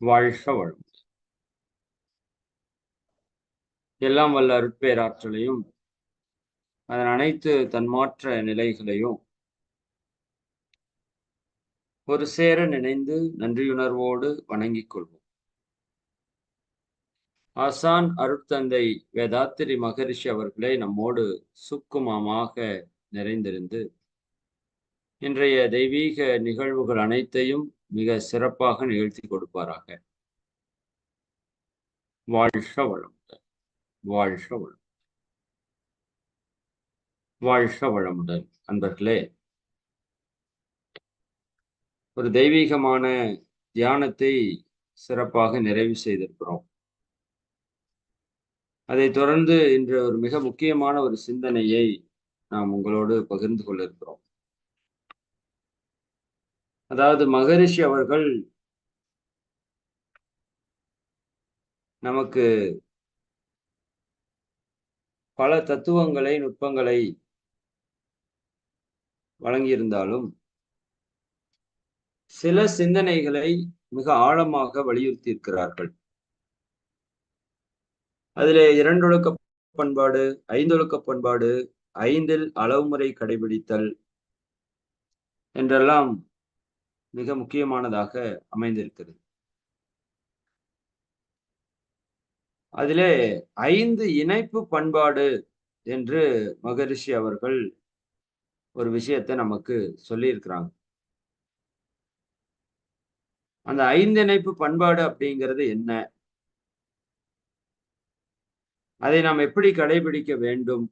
வாழ்க வளம் எல்லாம் வல்ல அருட்பேராற்றலையும் அதன் அனைத்து தன்மாற்ற நிலைகளையும் ஒரு சேர நினைந்து நன்றியுணர்வோடு வணங்கிக் கொள்வோம். ஆசான் அருட்தந்தை வேதாத்திரி மகரிஷி அவர்களே நம்மோடு சுக்குமமாக நிறைந்திருந்து இன்றைய தெய்வீக நிகழ்வுகள் அனைத்தையும் மிக சிறப்பாக நிகழ்த்தி கொடுப்பாராக. வாழ்க வளமுடன் வாழ்க வளம் வாழ்க வளமுடன் அன்பர்களே. ஒரு தெய்வீகமான தியானத்தை சிறப்பாக நிறைவு செய்திருக்கிறோம். அதை தொடர்ந்து இன்று ஒரு மிக முக்கியமான ஒரு சிந்தனையை நாம் உங்களோடு பகிர்ந்து கொள்ள இருக்கிறோம் அதாவது மகரிஷி அவர்கள் நமக்கு பல தத்துவங்களை நுட்பங்களை வழங்கியிருந்தாலும் சில சிந்தனைகளை மிக ஆழமாக வலியுறுத்தி இருக்கிறார்கள் அதிலே இரண்டொழுக்க பண்பாடு ஐந்தொழுக்க பண்பாடு ஐந்தில் அளவுமுறை கடைபிடித்தல் என்றெல்லாம் மிக முக்கியமானதாக அமைந்திருக்கிறது. அதிலே ஐந்து இணைப்பு பண்பாடு என்று மகரிஷி அவர்கள் ஒரு விஷயத்தை நமக்கு சொல்லியிருக்கிறாங்க. அந்த ஐந்து இணைப்பு பண்பாடு அப்படிங்கிறது என்ன? அதை நாம் எப்படி கடைபிடிக்க வேண்டும்?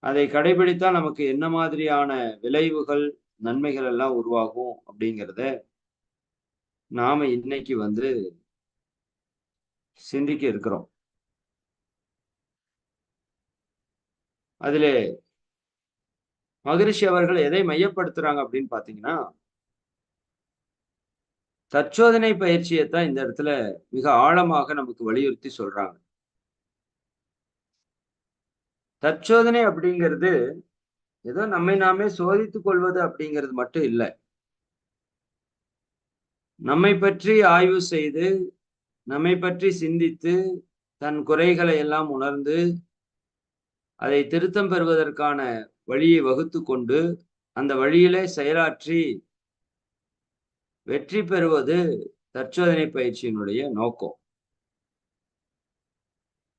அதை கடைபிடித்தால் நமக்கு என்ன மாதிரியான விளைவுகள் நன்மைகள் எல்லாம் உருவாகும் அப்படிங்கிறத நாம இன்னைக்கு வந்து சிந்திக்க இருக்கிறோம். அதிலே மகரிஷி அவர்கள் எதை மையப்படுத்துறாங்க அப்படின்னு பாத்தீங்கன்னா தற்சோதனை பயிற்சியை தான் இந்த இடத்துல மிக ஆழமாக நமக்கு வலியுறுத்தி சொல்றாங்க. தற்சோதனை அப்படிங்கிறது ஏதோ நம்மை நாமே சோதித்துக் கொள்வது அப்படிங்கிறது மட்டும் இல்லை. நம்மை பற்றி ஆய்வு செய்து நம்மை பற்றி சிந்தித்து தன் குறைகளை எல்லாம் உணர்ந்து அதை திருத்தம் பெறுவதற்கான வழியை வகுத்து கொண்டு அந்த வழியிலே செயலாற்றி வெற்றி பெறுவது தற்சோதனை பயிற்சியினுடைய நோக்கம்.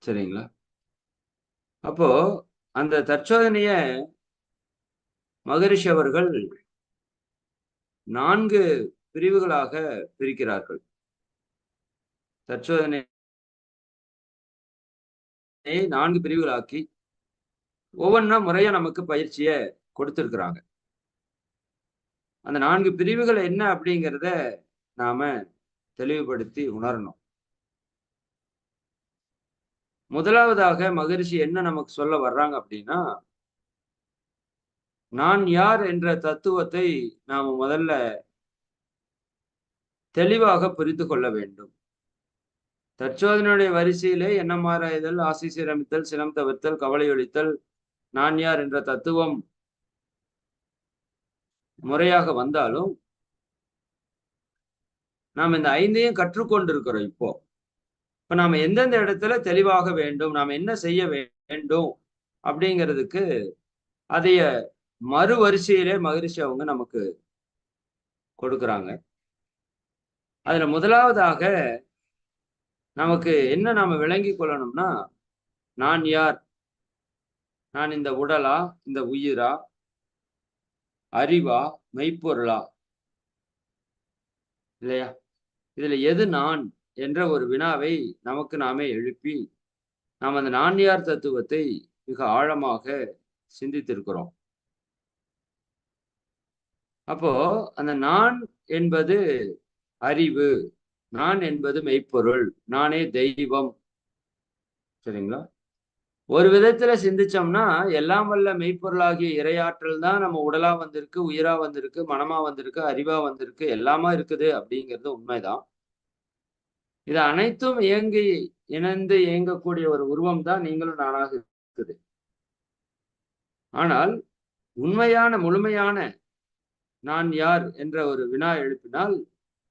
சரிங்களா? அப்போ அந்த தற்சோதனைய மகரிஷி அவர்கள் நான்கு பிரிவுகளாக பிரிக்கிறார்கள். தற்சோதனை நான்கு பிரிவுகளாக்கி ஒவ்வொன்றா முறையா நமக்கு பயிற்சிய கொடுத்திருக்கிறாங்க. அந்த நான்கு பிரிவுகள் என்ன அப்படிங்கிறத நாம தெளிவுபடுத்தி உணரணும். முதலாவதாக மகரிஷி என்ன நமக்கு சொல்ல வர்றாங்க அப்படின்னா நான் யார் என்ற தத்துவத்தை நாம முதல்ல தெளிவாக புரிந்து கொள்ள வேண்டும். தற்சோதனையுடைய வரிசையிலே எண்ணமாராய்தல் ஆசி சீரமித்தல் சினம் தவிர்த்தல் கவலை ஒழித்தல் நான் யார் என்ற தத்துவம் முறையாக வந்தாலும் நாம் இந்த ஐந்தையும் கற்றுக்கொண்டிருக்கிறோம் இப்போ. இப்ப நாம எந்தெந்த இடத்துல தெளிவாக வேண்டும் நாம் என்ன செய்ய வேண்டும் அப்படிங்கிறதுக்கு அதைய மறு வரிசையிலே மகரிஷி அவங்க நமக்கு கொடுக்குறாங்க. அதுல முதலாவதாக நமக்கு என்ன நாம விளங்கி கொள்ளணும்னா நான் யார்? நான் இந்த உடலா? இந்த உயிரா? அறிவா? மெய்ப்பொருளா? இல்லையா? இதுல எது நான் என்ற ஒரு வினாவை நமக்கு நாமே எழுப்பி நாம் அந்த நான்யார் தத்துவத்தை மிக ஆழமாக சிந்தித்திருக்கிறோம். அப்போ அந்த நான் என்பது அறிவு நான் என்பது மெய்ப்பொருள் நானே தெய்வம். சரிங்களா? ஒரு விதத்துல சிந்திச்சோம்னா எல்லாம் வல்ல மெய்ப்பொருளாகிய இரையாற்றல் தான் நம்ம உடலா வந்திருக்கு உயிரா வந்திருக்கு மனமா வந்திருக்கு அறிவா வந்திருக்கு எல்லாமா இருக்குது அப்படிங்கிறது உண்மைதான். இது அனைத்தும் இயங்கி இணைந்து இயங்கக்கூடிய ஒரு உருவம் தான் நீங்களும் நானாக இருக்குது. ஆனால் உண்மையான முழுமையான நான் யார் என்ற ஒரு வினா எழுப்பினால்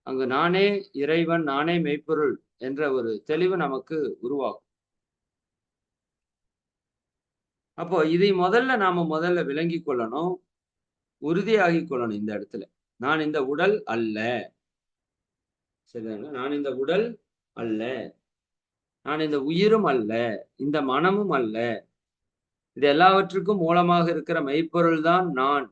அங்கு நானே இறைவன் நானே மெய்ப்பொருள் என்ற ஒரு தெளிவு நமக்கு உருவாகும். அப்போ இதை முதல்ல நாம முதல்ல விளங்கி கொள்ளணும். உறுதியாகி கொள்ளணும் இந்த இடத்துல. நான் இந்த உடல் அல்ல. சரிதாங்க நான் இந்த உடல் அல்ல. நான் இந்த உயிரும் அல்ல. இந்த மனமும் அல்ல. இது எல்லாவற்றுக்கும் மூலமாக இருக்கிற மெய்ப்பொருள் தான் நான்.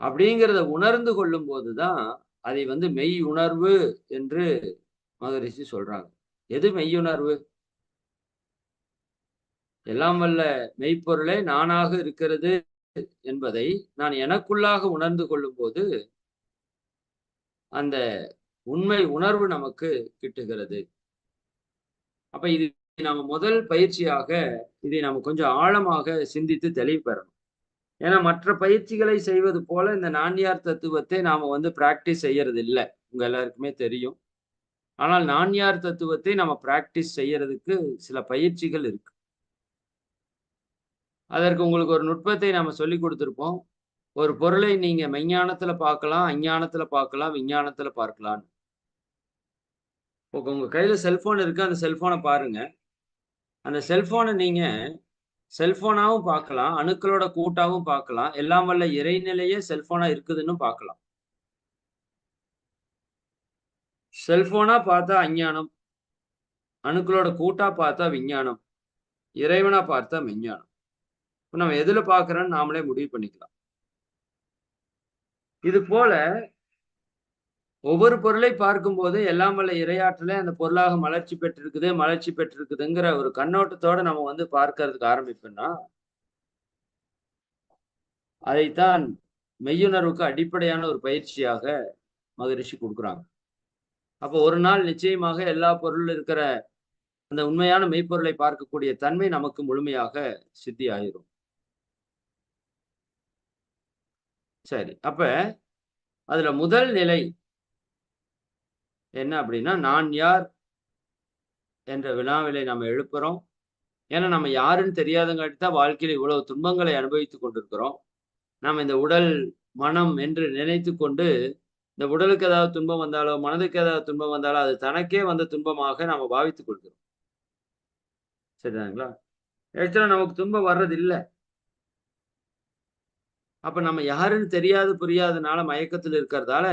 அப்படிங்கிறத உணர்ந்து கொள்ளும் போதுதான் அதை வந்து மெய் உணர்வு என்று மகரிஷி சொல்றாங்க. எது மெய்யுணர்வு எல்லாம் வல்ல மெய்ப்பொருளே நானாக இருக்கிறது என்பதை நான் எனக்குள்ளாக உணர்ந்து கொள்ளும் போது அந்த உண்மை உணர்வு நமக்கு கிட்டுகிறது. அப்ப இது நாம முதல் பயிற்சியாக இதை நாம கொஞ்சம் ஆழமாக சிந்தித்து தெளிவு பெறணும். ஏன்னா மற்ற பயிற்சிகளை செய்வது போல இந்த நான்யார் தத்துவத்தை நாம வந்து பிராக்டிஸ் செய்யறது இல்லை உங்க எல்லாருக்குமே தெரியும். ஆனால் நான்யார் தத்துவத்தை நம்ம பிராக்டிஸ் செய்யறதுக்கு சில பயிற்சிகள் இருக்கு. அதற்கு உங்களுக்கு ஒரு நுட்பத்தை நம்ம சொல்லி கொடுத்துருப்போம். ஒரு பொருளை நீங்க மெஞ்ஞானத்துல பார்க்கலாம் அஞ்ஞானத்துல பார்க்கலாம் விஞ்ஞானத்துல பார்க்கலாம். உங்க கையில செல்போன் இருக்கு. அந்த செல்போனை பாருங்க. அந்த செல்போனை நீங்க செல்போனாவும் பார்க்கலாம் அணுக்களோட கூட்டாவும் பார்க்கலாம். எல்லாம் வல்ல இறைநிலையே செல்போனா இருக்குதுன்னு பார்க்கலாம். செல்போனா பார்த்தா அஞ்ஞானம் அணுக்களோட கூட்டா பார்த்தா விஞ்ஞானம் இறைவனா பார்த்தா விஞ்ஞானம் இப்போ நம்ம எதுல பாக்குறோம்னு நாமளே முடிவு பண்ணிக்கலாம். இது போல ஒவ்வொரு பொருளை பார்க்கும்போது எல்லாம் வல்ல இரையாற்றலே அந்த பொருளாக மலர்ச்சி பெற்றிருக்குது மலர்ச்சி பெற்றிருக்குதுங்கிற ஒரு கண்ணோட்டத்தோட நம்ம வந்து பார்க்கறதுக்கு ஆரம்பிப்போம்னா அதைத்தான் மெய்யுணர்வுக்கு அடிப்படையான ஒரு பயிற்சியாக மகரிஷி கொடுக்குறாங்க. அப்போ ஒரு நாள் நிச்சயமாக எல்லா பொருள் இருக்கிற அந்த உண்மையான மெய்ப்பொருளை பார்க்கக்கூடிய தன்மை நமக்கு முழுமையாக சித்தி ஆயிரும் சரி அப்ப அதுல முதல் நிலை என்ன அப்படின்னா நான் யார் என்ற வினாவிலை நம்ம எழுப்புறோம். ஏன்னா நம்ம யாருன்னு தெரியாதங்காட்டி தான் வாழ்க்கையில் இவ்வளவு துன்பங்களை அனுபவித்துக் கொண்டிருக்கிறோம். நாம் இந்த உடல் மனம் என்று நினைத்து கொண்டு இந்த உடலுக்கு ஏதாவது துன்பம் வந்தாலோ மனதுக்கு ஏதாவது துன்பம் வந்தாலோ அது தனக்கே வந்த துன்பமாக நாம பாவித்துக் கொள்கிறோம். சரிதாங்களா ஆக்சுவலா நமக்கு துன்பம் வர்றது இல்லை அப்ப நம்ம யாருன்னு தெரியாது புரியாதனால மயக்கத்தில் இருக்கிறதால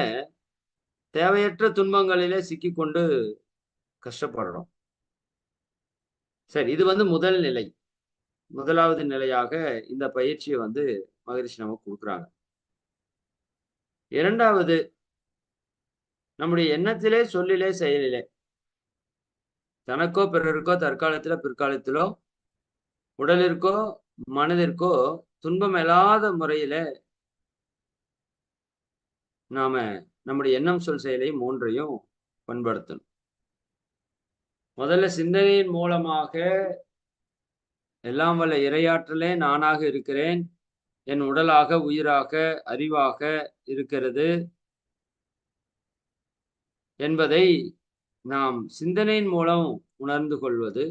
தேவையற்ற துன்பங்களிலே சிக்கிக்கொண்டு கஷ்டப்படுறோம் சரி இது வந்து முதல் நிலை. முதலாவது நிலையாக இந்த பயிற்சியை வந்து மகரிஷி நமக்கு கொடுக்குறாங்க. இரண்டாவது நம்முடைய எண்ணத்திலே சொல்லிலே செயலிலே தனக்கோ பிறருக்கோ தற்காலத்திலோ பிற்காலத்திலோ உடலிற்கோ மனதிற்கோ துன்பம் இல்லாத முறையில நாம நம்முடைய எண்ணம் சொல் செயலை மூன்றையும் பண்படுத்தணும். முதல்ல சிந்தனையின் மூலமாக எல்லாம் வல்ல இரையாற்றலே நானாக இருக்கிறேன் என் உடலாக உயிராக அறிவாக இருக்கிறது என்பதை நாம் சிந்தனையின் மூலம் உணர்ந்து கொள்வது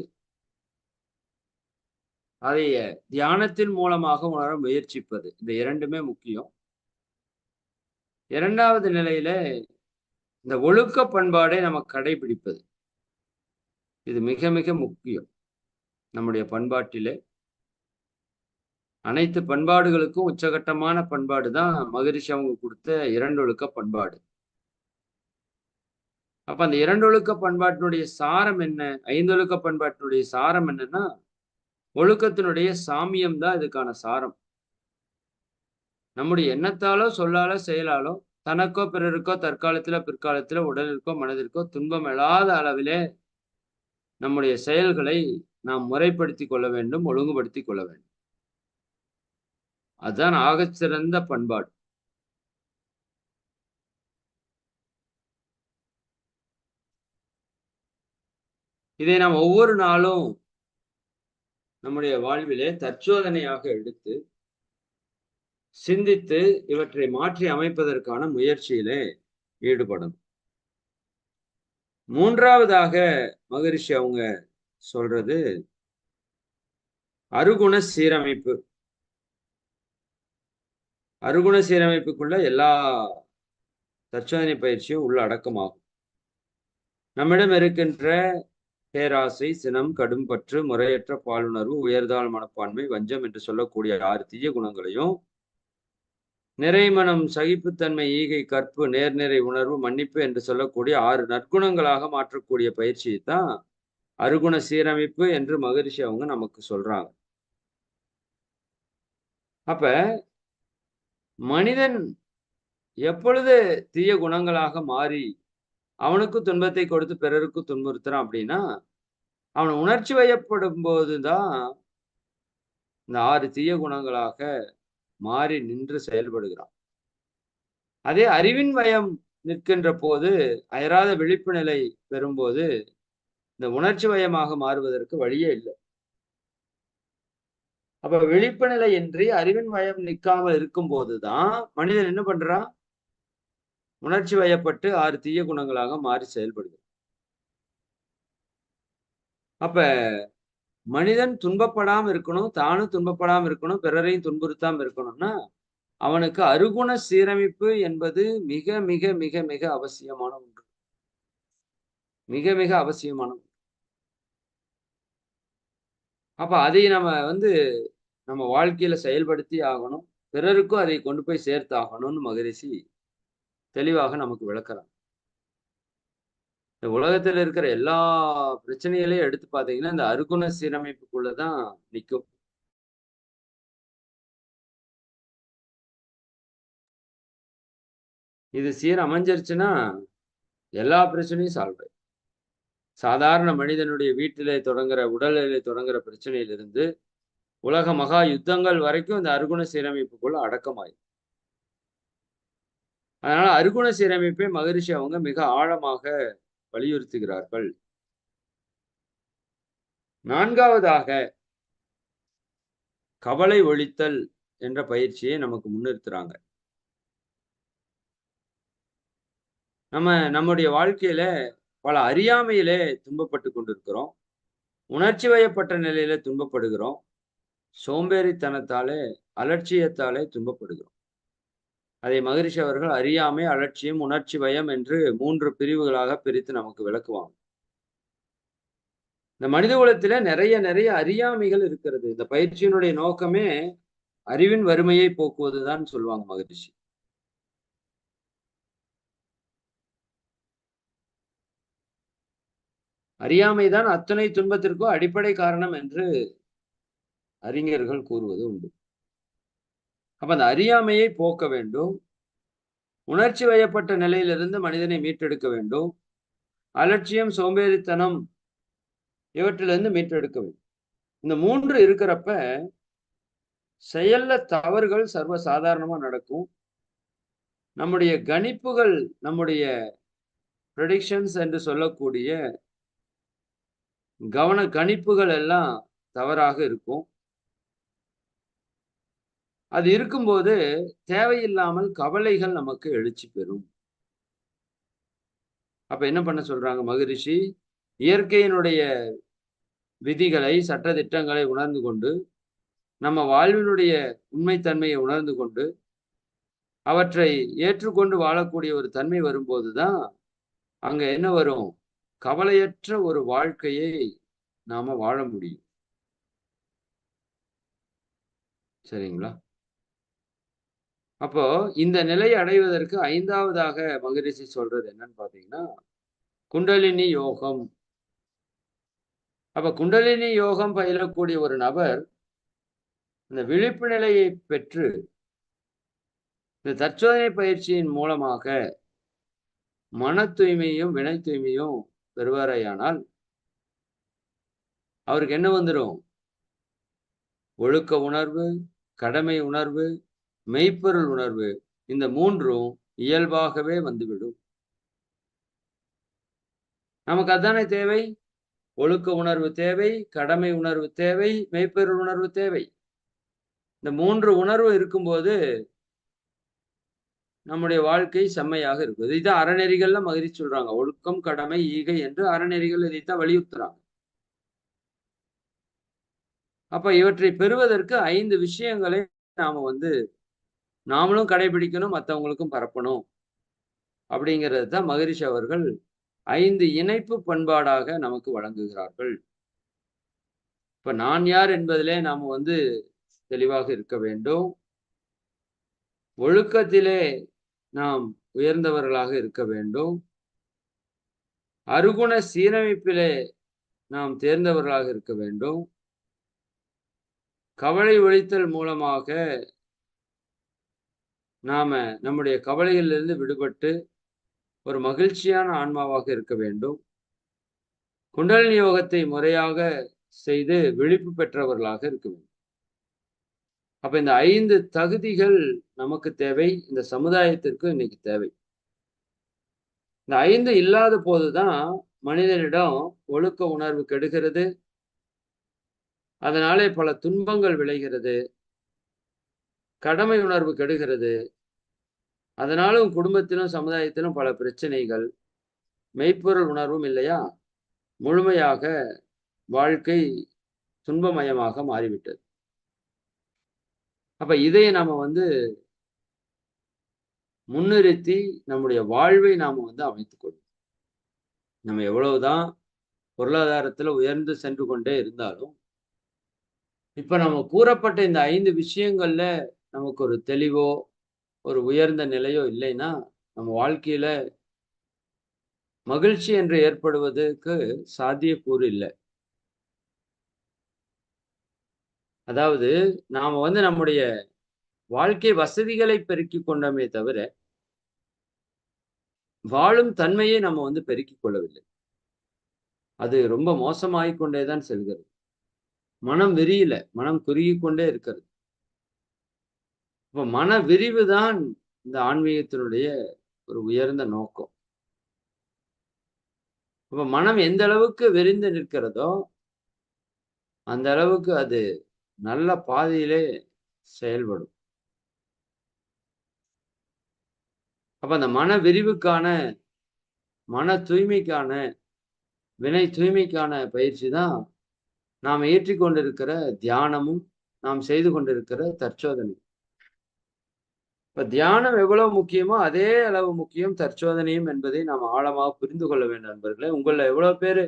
அதை தியானத்தின் மூலமாக உணர முயற்சிப்பது. இந்த இரண்டுமே முக்கியம். இரண்டாவது நிலையில இந்த ஒழுக்க பண்பாடை நம்ம கடைபிடிப்பது. இது மிக மிக முக்கியம். நம்முடைய பண்பாட்டிலே. அனைத்து பண்பாடுகளுக்கும் உச்சகட்டமான பண்பாடு தான் மகரிஷி அவங்க கொடுத்த இரண்டொழுக்க பண்பாடு. அப்ப அந்த இரண்டொழுக்க பண்பாட்டினுடைய சாரம் என்ன? ஐந்தொழுக்க பண்பாட்டினுடைய சாரம் என்னன்னா ஒழுக்கத்தினுடைய சாமியம் தான் இதுக்கான சாரம். நம்முடைய எண்ணத்தாலோ சொல்லாலோ செயலாலோ தனக்கோ பிறருக்கோ தற்காலத்தில பிற்காலத்தில உடலிற்கோ மனதிற்கோ துன்பம் எழாத அளவிலே நம்முடைய செயல்களை நாம் முறைப்படுத்தி கொள்ள வேண்டும் ஒழுங்குபடுத்தி கொள்ள வேண்டும். அதுதான் ஆகச்சிறந்த பண்பாடு. இதை நாம் ஒவ்வொரு நாளும் நம்முடைய வாழ்விலே தற்சோதனையாக எடுத்து சிந்தித்து இவற்றை மாற்றி அமைப்பதற்கான முயற்சியிலே ஈடுபடணும். மூன்றாவதாக மகரிஷி அவங்க சொல்றது அருகுண சீரமைப்பு. அருகுண சீரமைப்புக்குள்ள எல்லா தற்சோதனை பயிற்சியும் உள்ள அடக்கமாகும். நம்மிடம் இருக்கின்ற பேராசை சினம் கடும்பற்று முறையற்ற பாலுணர்வு உயர்தாள் மனப்பான்மை வஞ்சம் என்று சொல்லக்கூடிய ஆறு தீய குணங்களையும் நிறைமனம் சகிப்புத்தன்மை ஈகை கற்பு நேர்நிறை உணர்வு மன்னிப்பு என்று சொல்லக்கூடிய ஆறு நற்குணங்களாக மாற்றக்கூடிய பயிற்சியை தான் அருகுண சீரமைப்பு என்று மகரிஷி அவங்க நமக்கு சொல்றாங்க. அப்ப மனிதன் எப்பொழுது தீய குணங்களாக மாறி அவனுக்கு துன்பத்தை கொடுத்து பிறருக்கு துன்புறுத்துறான் அப்படின்னா அவன் உணர்ச்சி வயப்படும் போதுதான் இந்த ஆறு தீய குணங்களாக மாறி நின்று செயல்படுகிறான். அதே அறிவின் வயம் நிற்கின்ற போது அயராத விழிப்பு நிலை பெறும்போது இந்த உணர்ச்சி வயமாக மாறுவதற்கு வழியே இல்லை. அப்ப விழிப்பு நிலை இன்றி அறிவின் வயம் நிற்காமல் இருக்கும் போதுதான் மனிதன் என்ன பண்றான்? உணர்ச்சி வயப்பட்டு ஆறு தீய குணங்களாக மாறி செயல்படுது அப்ப மனிதன் துன்பப்படாம இருக்கணும் தானும் துன்பப்படாம இருக்கணும் பிறரையும் துன்புறுத்தாம இருக்கணும்னா அவனுக்கு அருகுண சீரமைப்பு என்பது மிக மிக மிக மிக அவசியமான ஒன்று. மிக மிக அவசியமான ஒன்று. அப்ப அதை நம்ம வந்து நம்ம வாழ்க்கையில செயல்படுத்தி ஆகணும். பிறருக்கும் அதை கொண்டு போய் சேர்த்து ஆகணும்னு மகரிஷி தெளிவாக நமக்கு விளக்குறாங்க இந்த உலகத்துல இருக்கிற எல்லா பிரச்சனைகளையும் எடுத்து பார்த்தீங்கன்னா இந்த அருகுண சீரமைப்புக்குள்ளதான் நிற்கும் இது சீர் அமைஞ்சிருச்சுன்னா எல்லா பிரச்சனையும் சால்வ் சாதாரண மனிதனுடைய வீட்டிலே தொடங்குற உடல்நிலை தொடங்குற பிரச்சனையிலிருந்து உலக மகா யுத்தங்கள் வரைக்கும் இந்த அருகுண சீரமைப்புக்குள்ள அடக்கமாயி அதனால அருகுண சீரமைப்பை மகரிஷி அவங்க மிக ஆழமாக வலியுறுத்துகிறார்கள். நான்காவதாக கவலை ஒழித்தல் என்ற பயிற்சியை நமக்கு முன்னிறுத்துறாங்க. நம்ம நம்முடைய வாழ்க்கையில பல அறியாமையிலே துன்பப்பட்டு கொண்டிருக்கிறோம். உணர்ச்சி வயப்பட்ட நிலையில துன்பப்படுகிறோம். சோம்பேறித்தனத்தாலே அலட்சியத்தாலே துன்பப்படுகிறோம். அதை மகரிஷி அவர்கள் அறியாமை அலட்சியம் உணர்ச்சி பயம் என்று மூன்று பிரிவுகளாக பிரித்து நமக்கு விளக்குவாங்க. இந்த மனித குலத்துல நிறைய நிறைய அறியாமைகள் இருக்கிறது. இந்த பயிற்சியினுடைய நோக்கமே அறிவின் வறுமையை போக்குவதுதான் சொல்லுவாங்க மகரிஷி. அறியாமைதான் அத்தனை துன்பத்திற்கும் அடிப்படை காரணம் என்று அறிஞர்கள் கூறுவது உண்டு. அப்ப அந்த அறியாமையை போக்க வேண்டும். உணர்ச்சி வயப்பட்ட நிலையிலிருந்து மனிதனை மீட்டெடுக்க வேண்டும். அலட்சியம் சோம்பேறித்தனம் இவற்றிலிருந்து மீட்டெடுக்க வேண்டும். இந்த மூன்று இருக்கிறப்ப செயல்ல தவறுகள் சர்வ சாதாரணமா நடக்கும். நம்முடைய கணிப்புகள் நம்முடைய ப்ரெடிக்ஷன்ஸ் என்று சொல்லக்கூடிய கவன கணிப்புகள் எல்லாம் தவறாக இருக்கும். அது இருக்கும்போது தேவையில்லாமல் கவலைகள் நமக்கு எழுச்சி பெறும். அப்ப என்ன பண்ண சொல்றாங்க மகரிஷி? இயற்கையினுடைய விதிகளை சட்ட திட்டங்களை உணர்ந்து கொண்டு நம்ம வாழ்வினுடைய உண்மைத்தன்மையை உணர்ந்து கொண்டு அவற்றை ஏற்றுக்கொண்டு வாழக்கூடிய ஒரு தன்மை வரும்போதுதான் அங்க என்ன வரும்? கவலையற்ற ஒரு வாழ்க்கையை நாம வாழ முடியும். சரிங்களா? அப்போ இந்த நிலையை அடைவதற்கு ஐந்தாவதாக மகரிஷி சொல்றது என்னன்னு பாத்தீங்கன்னா குண்டலினி யோகம். அப்ப குண்டலினி யோகம் பயிலக்கூடிய ஒரு நபர் இந்த விழிப்பு நிலையை பெற்று இந்த தற்சோதனை பயிற்சியின் மூலமாக மன தூய்மையும் வினை தூய்மையும் பெறுவாரையானால் அவருக்கு என்ன வந்துடும் ஒழுக்க உணர்வு கடமை உணர்வு மெய்ப்பொருள் உணர்வு இந்த மூன்றும் இயல்பாகவே வந்துவிடும். நமக்கு அதானே தேவை? ஒழுக்க உணர்வு தேவை கடமை உணர்வு தேவை மெய்ப்பொருள் உணர்வு தேவை. இந்த மூன்று உணர்வு இருக்கும்போது நம்முடைய வாழ்க்கை செம்மையாக இருக்கும். இதைத்தான் அறநெறிகள்ல மகிழ்ச்சி சொல்றாங்க. ஒழுக்கம் கடமை ஈகை என்று அறநெறிகள் இதைத்தான் வலியுறுத்துறாங்க. அப்ப இவற்றை பெறுவதற்கு ஐந்து விஷயங்களை நாம வந்து நாமளும் கடைபிடிக்கணும் மற்றவங்களுக்கும் பரப்பணும். அப்படிங்கிறது தான் மகரிஷி அவர்கள் ஐந்து இணைப்பு பண்பாடாக நமக்கு வழங்குகிறார்கள். இப்ப நான் யார் என்பதிலே நாம் வந்து தெளிவாக இருக்க வேண்டும். ஒழுக்கத்திலே நாம் உயர்ந்தவர்களாக இருக்க வேண்டும். அருகுண சீரமைப்பிலே நாம் தேர்ந்தவர்களாக இருக்க வேண்டும். கவலை ஒழித்தல் மூலமாக நாம நம்முடைய கவலைகளிலிருந்து விடுபட்டு ஒரு மகிழ்ச்சியான ஆன்மாவாக இருக்க வேண்டும். குண்டலினி யோகத்தை முறையாக செய்து விழிப்பு பெற்றவர்களாக இருக்க வேண்டும். அப்ப இந்த ஐந்து தகுதிகள் நமக்கு தேவை இந்த சமுதாயத்திற்கு இன்னைக்கு தேவை. இந்த ஐந்து இல்லாத போதுதான் மனிதனிடம் ஒழுக்க உணர்வு கெடுகிறது. அதனாலே பல துன்பங்கள் விளைகிறது. கடமை உணர்வு கெடுகிறது. அதனாலும் குடும்பத்திலும் சமுதாயத்திலும் பல பிரச்சனைகள் மெய்ப்பொருள் உணர்வும் இல்லையா? முழுமையாக வாழ்க்கை துன்பமயமாக மாறிவிட்டது. அப்ப இதை நாம வந்து முன்னிறுத்தி நம்முடைய வாழ்வை நாம வந்து அமைத்துக் கொள்ளும் நம்ம எவ்வளவுதான் பொருளாதாரத்துல உயர்ந்து சென்று கொண்டே இருந்தாலும் இப்ப நம்ம கூறப்பட்ட இந்த ஐந்து விஷயங்கள்ல நமக்கு ஒரு தெளிவோ ஒரு உயர்ந்த நிலையோ இல்லைன்னா நம்ம வாழ்க்கையில மகிழ்ச்சி என்று ஏற்படுவதற்கு சாத்தியக்கூறு இல்லை. அதாவது நாம வந்து நம்முடைய வாழ்க்கை வசதிகளை பெருக்கி கொண்டோமே தவிர வாழும் தன்மையை நம்ம வந்து பெருக்கிக் கொள்ளவில்லை. அது ரொம்ப மோசமாகிக்கொண்டே தான் செல்கிறது. மனம் விரியல மனம் குறுகி கொண்டே இருக்கிறது. இப்போ மன விரிவு தான் இந்த ஆன்மீகத்தினுடைய ஒரு உயர்ந்த நோக்கம். அப்ப மனம் எந்த அளவுக்கு விரிந்து நிற்கிறதோ அந்த அளவுக்கு அது நல்ல பாதையிலே செயல்படும். அப்ப அந்த மன விரிவுக்கான மன தூய்மைக்கான வினை தூய்மைக்கான பயிற்சி தான் நாம் ஏற்றிக்கொண்டிருக்கிற தியானமும் நாம் செய்து கொண்டிருக்கிற தற்சோதனை இப்ப தியானம் எவ்வளவு முக்கியமோ அதே அளவு முக்கியம் தற்சோதனையும் என்பதை நாம் ஆழமாக புரிந்து கொள்ள வேண்டும் நண்பர்களே. உங்கள எவ்வளவு பேர்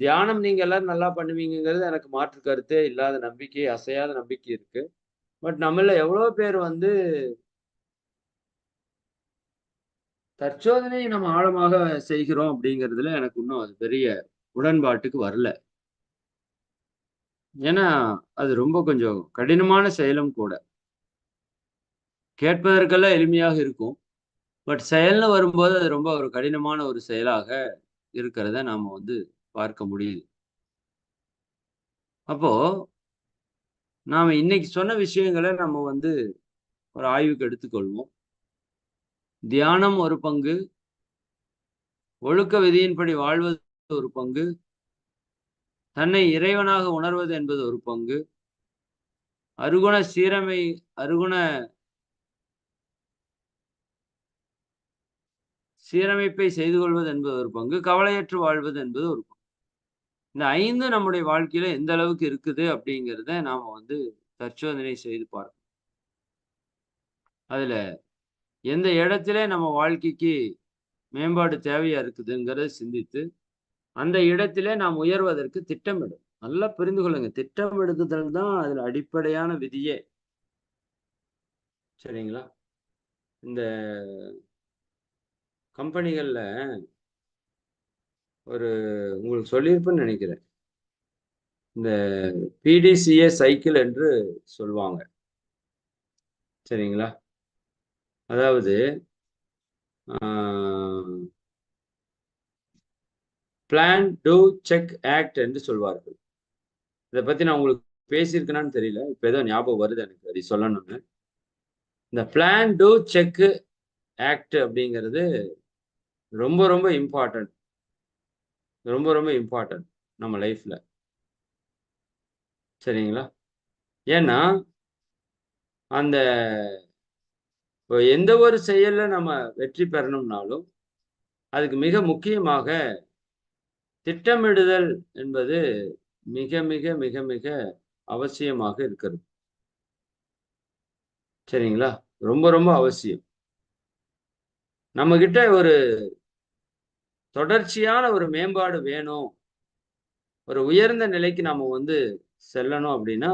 தியானம் நீங்க எல்லாரும் நல்லா பண்ணுவீங்கிறது எனக்கு மாற்று கருத்தே இல்லாத நம்பிக்கை அசையாத நம்பிக்கை இருக்கு. பட் நம்மள எவ்வளவு பேர் வந்து தற்சோதனையை நம்ம ஆழமாக செய்கிறோம் அப்படிங்கிறதுல எனக்கு இன்னும் அது பெரிய உடன்பாட்டுக்கு வரல. ஏன்னா அது ரொம்ப கொஞ்சம் கடினமான செயலும் கூட. கேட்பதற்கெல்லாம் எளிமையாக இருக்கும். பட் செயல்னு வரும்போது அது ரொம்ப ஒரு கடினமான ஒரு செயலாக இருக்கிறத நாம வந்து பார்க்க முடியுது. அப்போ நாம இன்னைக்கு சொன்ன விஷயங்களை நம்ம வந்து ஒரு ஆய்வுக்கு எடுத்துக்கொள்வோம். தியானம் ஒரு பங்கு ஒழுக்க விதியின்படி வாழ்வது ஒரு பங்கு தன்னை இறைவனாக உணர்வது என்பது ஒரு பங்கு அருகுண சீரமை அருகுண சீரமைப்பை செய்து கொள்வது என்பது ஒரு பங்கு கவலையற்று வாழ்வது என்பது ஒரு பங்கு. இந்த ஐந்து நம்முடைய வாழ்க்கையில எந்த அளவுக்கு இருக்குது அப்படிங்கிறத நாம வந்து தற்சோதனை செய்து பார்க்கணும். அதுல எந்த இடத்துல நம்ம வாழ்க்கைக்கு மேம்பாடு தேவையா இருக்குதுங்கிறத சிந்தித்து அந்த இடத்திலே நாம் உயர்வதற்கு திட்டமிடும் நல்லா புரிந்து கொள்ளுங்க. திட்டமிடுதல் தான் அதுல அடிப்படையான விதியே. சரிங்களா? இந்த கம்பெனிகளில் ஒரு உங்களுக்கு சொல்லியிருப்பேன்னு நினைக்கிறேன். இந்த பிடிசிஏ சைக்கிள் என்று சொல்லுவாங்க. சரிங்களா? அதாவது பிளான் டூ செக் ஆக்ட் என்று சொல்வார்கள். இதை பற்றி நான் உங்களுக்கு பேசியிருக்கேனான்னு தெரியல. இப்போ ஏதோ ஞாபகம் வருது எனக்கு. அதை சொல்லணும்னு. இந்த பிளான் டூ செக் ஆக்ட் அப்படிங்கிறது ரொம்ப ரொம்ப இம்பார்ட்டன்ட் ரொம்ப ரொம்ப இம்பார்ட்டன்ட் நம்ம லைஃப்ல சரிங்களா? ஏன்னா அந்த எந்த ஒரு செயலில் நம்ம வெற்றி பெறணும்னாலும் அதுக்கு மிக முக்கியமாக திட்டமிடுதல் என்பது மிக மிக மிக மிக அவசியமாக இருக்கிறது. சரிங்களா? ரொம்ப ரொம்ப அவசியம். நம்ம ஒரு தொடர்ச்சியான ஒரு மேம்பாடு வேணும். ஒரு உயர்ந்த நிலைக்கு நாம வந்து செல்லணும் அப்படின்னா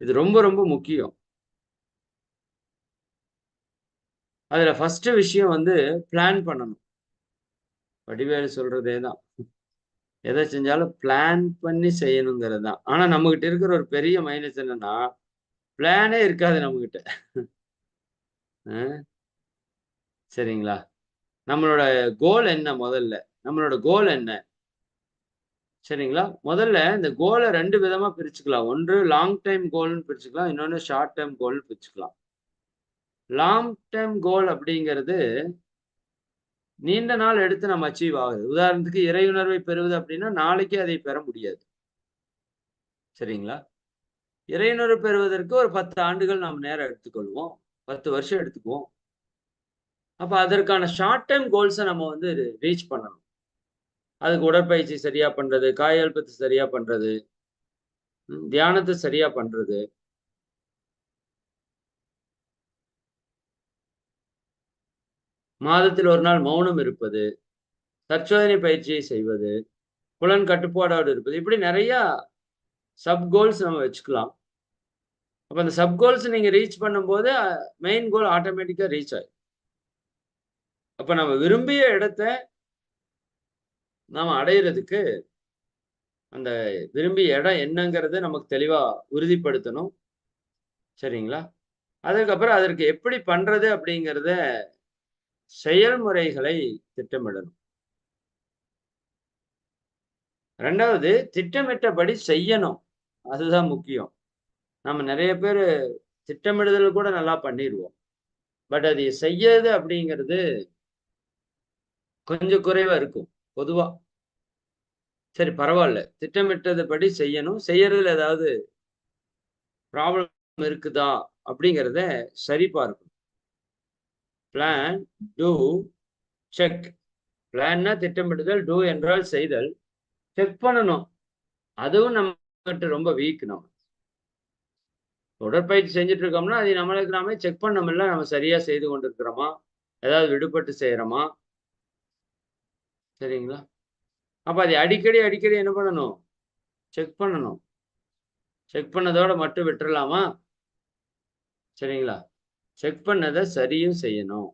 இது ரொம்ப ரொம்ப முக்கியம். அதுல ஃபர்ஸ்ட் விஷயம் வந்து பிளான் பண்ணணும். வடிவேலு சொல்றதே தான் எதை செஞ்சாலும் பிளான் பண்ணி செய்யணுங்கிறது தான் ஆனா நம்ம கிட்ட இருக்கிற ஒரு பெரிய மைனஸ் என்னன்னா பிளானே இருக்காது நம்ம கிட்ட சரிங்களா? நம்மளோட கோல் என்ன முதல்ல? நம்மளோட கோல் என்ன? சரிங்களா? முதல்ல இந்த கோலை ரெண்டு விதமா பிரிச்சுக்கலாம். ஒன்று லாங் டைம் கோல்னு பிரிச்சுக்கலாம். இன்னொன்று ஷார்ட் டைம் கோல்னு பிரிச்சுக்கலாம். லாங் டைம் கோல் அப்படிங்கிறது நீண்ட நாள் எடுத்து நம்ம அச்சீவ் ஆகுது. உதாரணத்துக்கு இறையுணர்வை பெறுவது அப்படின்னா நாளைக்கு அதை பெற முடியாது. சரிங்களா? இறையுணர்வு பெறுவதற்கு ஒரு பத்து ஆண்டுகள் நாம் நேரம் எடுத்துக்கொள்வோம். பத்து வருஷம் எடுத்துக்குவோம். அப்ப அதற்கான ஷார்ட் டைம் கோல்ஸை நம்ம வந்து ரீச் பண்ணணும். அதுக்கு உடற்பயிற்சி சரியா பண்றது காயல்பத்தை சரியா பண்றது தியானத்தை சரியா பண்றது. மாதத்தில் ஒரு நாள் மௌனம் இருப்பது தற்சோதனை பயிற்சியை செய்வது புலன் கட்டுப்பாடோடு இருப்பது இப்படி நிறைய சப் கோல்ஸ் நம்ம வச்சுக்கலாம். அப்போ அந்த சப் கோல்ஸ் நீங்கள் ரீச் பண்ணும்போது மெயின் கோல் ஆட்டோமேட்டிக்காக ரீச் ஆகும் அப்ப நம்ம விரும்பிய இடத்த நாம் அடையிறதுக்கு அந்த விரும்பிய இடம் என்னங்கிறத நமக்கு தெளிவா உறுதிப்படுத்தணும். சரிங்களா? அதுக்கப்புறம் அதற்கு எப்படி பண்றது அப்படிங்கிறத செயல்முறைகளை திட்டமிடணும். ரெண்டாவது திட்டமிட்டபடி செய்யணும். அதுதான் முக்கியம். நம்ம நிறைய பேர் திட்டமிடுதல் கூட நல்லா பண்ணிடுவோம் பட் அது செய்யறது அப்படிங்கிறது கொஞ்சம் குறைவா இருக்கும் பொதுவா. சரி பரவாயில்ல. திட்டமிட்டது படி செய்யணும். செய்யறதுல ஏதாவது ப்ராப்ளம் இருக்குதா அப்படிங்கிறத சரி பார்க்கணும். பிளான் டூ செக் பிளான்னா திட்டமிடுதல் டூ என்றால் செய்தல். செக் பண்ணணும். அதுவும் நம்மகிட்ட ரொம்ப வீக் நம்ம. உடற்பயிற்சி செஞ்சுட்டு இருக்கோம்னா அதை நம்மளுக்கு நாமே செக் பண்ணமில்ல. நம்ம சரியா செய்து கொண்டிருக்கிறோமா? ஏதாவது விடுபட்டு செய்யறோமா? சரிங்களா? அப்ப அதை அடிக்கடி அடிக்கடி என்ன பண்ணணும்? செக் பண்ணணும். செக் பண்ணதோட மட்டும் விட்டுறலாமா? சரிங்களா? செக் பண்ணதை சரியும் செய்யணும்.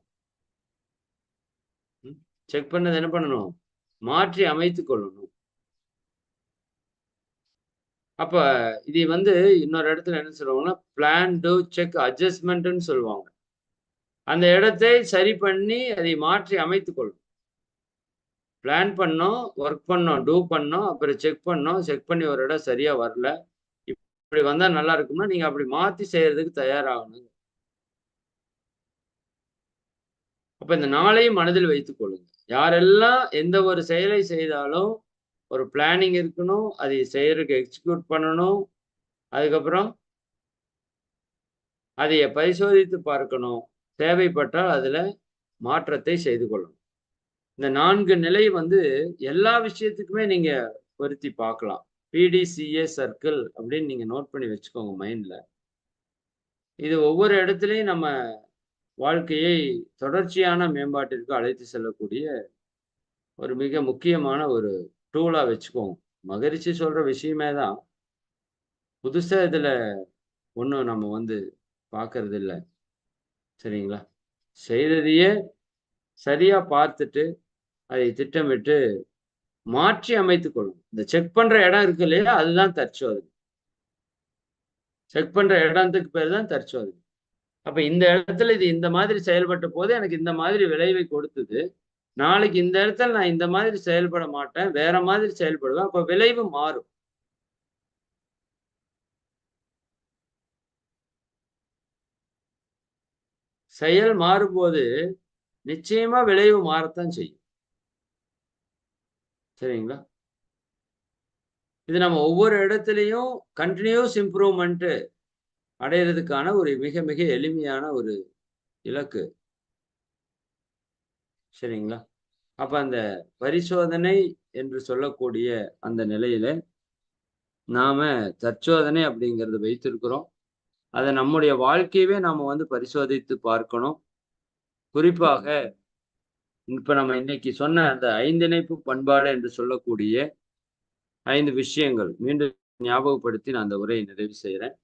செக் பண்ணதை என்ன பண்ணணும்? மாற்றி அமைத்து கொள்ளணும். அப்ப இது வந்து இன்னொரு இடத்துல என்ன சொல்லுவாங்கன்னா பிளான் டு செக் அட்ஜஸ்ட்மெண்ட்னு சொல்லுவாங்க. அந்த இடத்தை சரி பண்ணி அதை மாற்றி அமைத்து கொள்ளும் பிளான் பண்ணோம் ஒர்க் பண்ணோம் டூ பண்ணோம் அப்புறம் செக் பண்ணோம். செக் பண்ணி ஒரு இடம் சரியாக வரல. இப்படி வந்தால் நல்லா இருக்கும்னா நீங்கள் அப்படி மாற்றி செய்கிறதுக்கு தயாராகணும். அப்போ இந்த நாளையும் மனதில் வைத்துக் கொள்ளுங்க. யாரெல்லாம் எந்த ஒரு செயலை செய்தாலும் ஒரு பிளானிங் இருக்கணும் அதை செய்யறதுக்கு எக்ஸிக்யூட் பண்ணணும் அதுக்கப்புறம் அதை பரிசோதித்து பார்க்கணும். தேவைப்பட்டால் அதில் மாற்றத்தை செய்து கொள்ளணும். இந்த நான்கு நிலை வந்து எல்லா விஷயத்துக்குமே நீங்க பொருத்தி பார்க்கலாம். பிடிசிஏ சர்க்கிள் அப்படின்னு நீங்க நோட் பண்ணி வச்சுக்கோங்க மைண்ட்ல இது ஒவ்வொரு இடத்துலையும் நம்ம வாழ்க்கையை தொடர்ச்சியான மேம்பாட்டிற்கு அழைத்து செல்லக்கூடிய ஒரு மிக முக்கியமான ஒரு டூலா வச்சுக்கோங்க. மகரிஷி சொல்ற விஷயமே தான். புதுசா இதுல ஒன்றும் நம்ம வந்து பார்க்கறது இல்லை. சரிங்களா? செய்ததையே சரியா பார்த்துட்டு அதை திட்டமிட்டு மாற்றி அமைத்துக் கொள்ளும். இந்த செக் பண்ற இடம் இருக்கு இல்லையா? அதுதான் தற்சோதனை. செக் பண்ற இடத்துக்கு பேர் தான் தற்சோதனை. அப்ப இந்த இடத்துல இது இந்த மாதிரி செயல்பட்ட போது எனக்கு இந்த மாதிரி விளைவை கொடுத்தது. நாளைக்கு இந்த இடத்துல நான் இந்த மாதிரி செயல்பட மாட்டேன் வேற மாதிரி செயல்படுவேன் அப்ப விளைவு மாறும். செயல் மாறும்போது நிச்சயமா விளைவு மாறத்தான் செய்யும். சரிங்களா? இது நம்ம ஒவ்வொரு இடத்துலையும் கண்டினியூஸ் இம்ப்ரூவ்மெண்ட் அடையிறதுக்கான ஒரு மிக மிக எளிமையான ஒரு இலக்கு. சரிங்களா? அப்ப அந்த பரிசோதனை என்று சொல்லக்கூடிய அந்த நிலையில நாம தற்சோதனை அப்படிங்கிறத வைத்திருக்கிறோம். அதை நம்முடைய வாழ்க்கையவே நாம வந்து பரிசோதித்து பார்க்கணும். குறிப்பாக இப்ப நம்ம இன்னைக்கு சொன்ன அந்த ஐந்திணைப்பு பண்பாடு என்று சொல்லக்கூடிய ஐந்து விஷயங்கள் மீண்டும் ஞாபகப்படுத்தி நான் அந்த உரையை நிறைவு செய்கிறேன்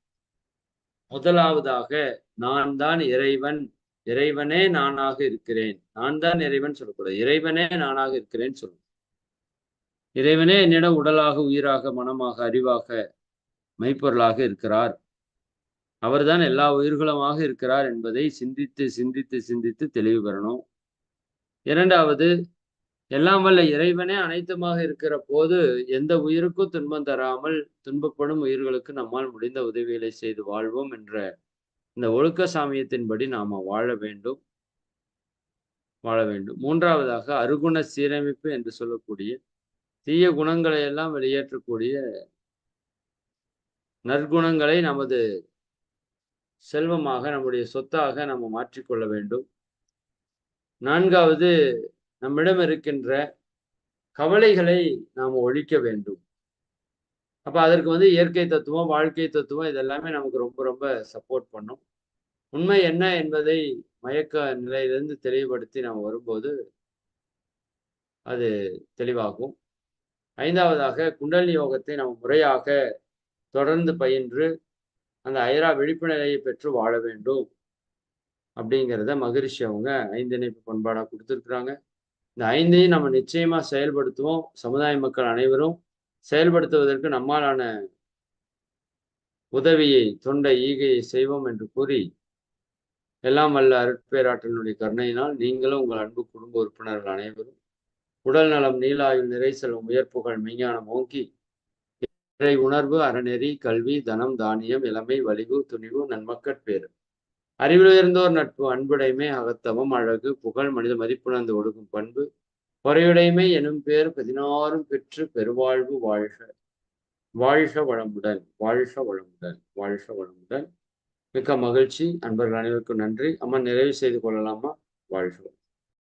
முதலாவதாக நான் தான் இறைவன் இறைவனே நானாக இருக்கிறேன். நான் தான் இறைவன் சொல்லக்கூடாது. இறைவனே நானாக இருக்கிறேன்னு சொல்லணும் இறைவனே என்னிடம் உடலாக உயிராக மனமாக அறிவாக மெய்ப்பொருளாக இருக்கிறார். அவர்தான் எல்லா உயிர்களுமாக இருக்கிறார் என்பதை சிந்தித்து சிந்தித்து சிந்தித்து தெளிவு பெறணும். இரண்டாவது எல்லாம் வல்ல இறைவனே அனைத்துமாக இருக்கிற போது எந்த உயிருக்கும் துன்பம் தராமல் துன்பப்படும் உயிர்களுக்கு நம்மால் முடிந்த உதவிகளை செய்து வாழ்வோம் என்ற இந்த ஒழுக்க சாமியத்தின்படி நாம வாழ வேண்டும். வாழ வேண்டும். மூன்றாவதாக அருகுண சீரமைப்பு என்று சொல்லக்கூடிய தீய குணங்களை எல்லாம் வெளியேற்றக்கூடிய நற்குணங்களை நமது செல்வமாக நம்முடைய சொத்தாக நம்ம மாற்றிக்கொள்ள வேண்டும். நான்காவது நம்மிடம் இருக்கின்ற கவலைகளை நாம் ஒழிக்க வேண்டும். அப்ப அதற்கு வந்து இயற்கை தத்துவம் வாழ்க்கை தத்துவம் இதெல்லாமே நமக்கு ரொம்ப ரொம்ப சப்போர்ட் பண்ணும். உண்மை என்ன என்பதை மயக்க நிலையிலிருந்து தெளிவுபடுத்தி நாம் வரும்போது அது தெளிவாகும். ஐந்தாவதாக குண்டல் யோகத்தை நாம் முறையாக தொடர்ந்து பயின்று அந்த ஐரா விழிப்பு நிலையை பெற்று வாழ வேண்டும். அப்படிங்கிறத மகரிஷி அவங்க ஐந்திணைப்பு பண்பாடாக கொடுத்துருக்குறாங்க. இந்த ஐந்தையும் நம்ம நிச்சயமா செயல்படுத்துவோம். சமுதாய மக்கள் அனைவரும் செயல்படுத்துவதற்கு நம்மாலான உதவியை தொண்டை ஈகையை செய்வோம் என்று கூறி எல்லாம் வல்ல அருட்பேராற்றலுடைய கருணையினால் நீங்களும் உங்கள் அன்பு குடும்ப உறுப்பினர்கள் அனைவரும் உடல் நலம் நீலாயுள் நிறைசெல்வம் உயர்ப்புகள் மெய்ஞானம் ஓங்கி இறை உணர்வு அறநெறி கல்வி தனம் தானியம் இளமை வலிவு துணிவு நன்மக்கட்பேறு அறிவிலுயர்ந்தோர் நட்பு அன்புடைமை அகத்தவம் அழகு புகழ் மனித மதிப்புணர்ந்து ஒடுக்கும் பண்பு பொறையுடைமை எனும் பேர் பதினாறும் பெற்று பெருவாழ்வு வாழ்க. வாழ்க வளமுடன் வாழ்க வளமுடன் வாழ்க வளமுடன். மிக்க மகிழ்ச்சி. அன்பர்கள் அனைவருக்கும் நன்றி. அம்மா நிறைவு செய்து கொள்ளலாமா? வாழ்க